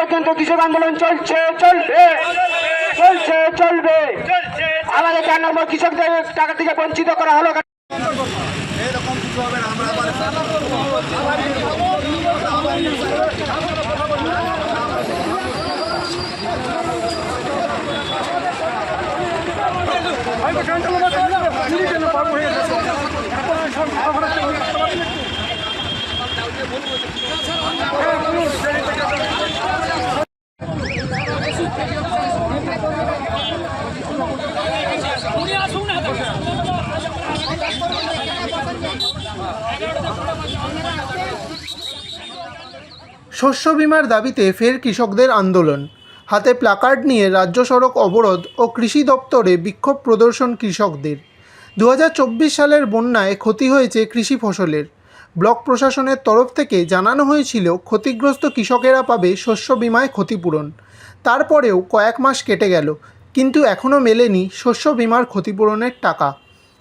পর্যন্ত কৃষক আন্দোলন চলছে চলবে চলছে চলবে। আমাদের চার নম্বর কৃষকদের টাকা থেকে বঞ্চিত করা হলো? এরকম কিছু হবে না আমরা আবার শস্য বিমার দাবিতে ফের কৃষকদের আন্দোলন। হাতে প্লাকার্ড নিয়ে রাজ্য সড়ক অবরোধ ও কৃষি দপ্তরে বিক্ষোভ প্রদর্শন কৃষকদের। দু হাজার চব্বিশ সালের বন্যায় ক্ষতি হয়েছে কৃষি ফসলের। ব্লক প্রশাসনের তরফ থেকে জানানো হয়েছিল, ক্ষতিগ্রস্ত কৃষকেরা পাবে শস্য বিমায় ক্ষতিপূরণ। তারপরেও কয়েক মাস কেটে গেল, কিন্তু এখনও মেলেনি শস্য বিমার ক্ষতিপূরণের টাকা।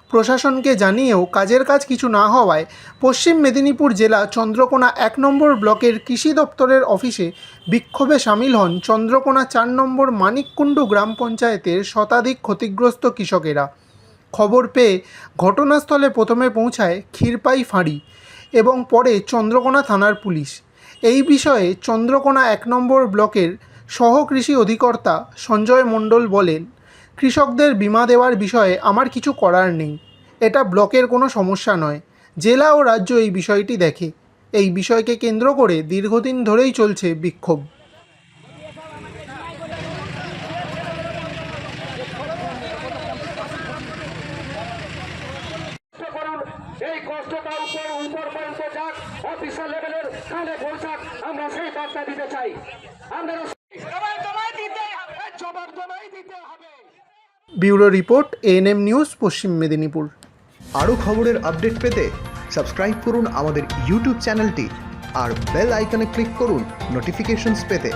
প্রশাসনকে জানিয়েও কাজের কাজ কিছু না হওয়ায় পশ্চিম মেদিনীপুর জেলা চন্দ্রকোনা এক নম্বর ব্লকের কৃষি দপ্তরের অফিসে বিক্ষোভে সামিল হন চন্দ্রকোনা চার নম্বর মানিককুণ্ডু গ্রাম পঞ্চায়েতের শতাধিক ক্ষতিগ্রস্ত কৃষকেরা। খবর পেয়ে ঘটনাস্থলে প্রথমে পৌঁছায় ক্ষীরপাই ফাঁড়ি এবং পরে চন্দ্রকোনা থানার পুলিশ। এই বিষয়ে চন্দ্রকোনা এক নম্বর ব্লকের সহ কৃষি অধিকর্তা সঞ্জয় মণ্ডল বলেন কৃষকদের বিমা দেওয়ার বিষয়ে আমার কিছু করার নেই। এটা ব্লকের কোনো সমস্যা নয়। জেলা ও রাজ্য এই বিষয়টি দেখে। এই বিষয়কে কেন্দ্র করে দীর্ঘদিন ধরেই চলছে বিক্ষোভ। আমরা সেই বার্তা দিতে চাই। আমরা জবাব জমাই দিতে হবে জবাব জমাই দিতে হবে ব্যুরো রিপোর্ট এএনএম নিউজ, পশ্চিম মেদিনীপুর। আরও খবরের আপডেট পেতে সাবস্ক্রাইব করুন আমাদের ইউটিউব চ্যানেলটি আর বেল আইকনে ক্লিক করুন নোটিফিকেশনস পেতে।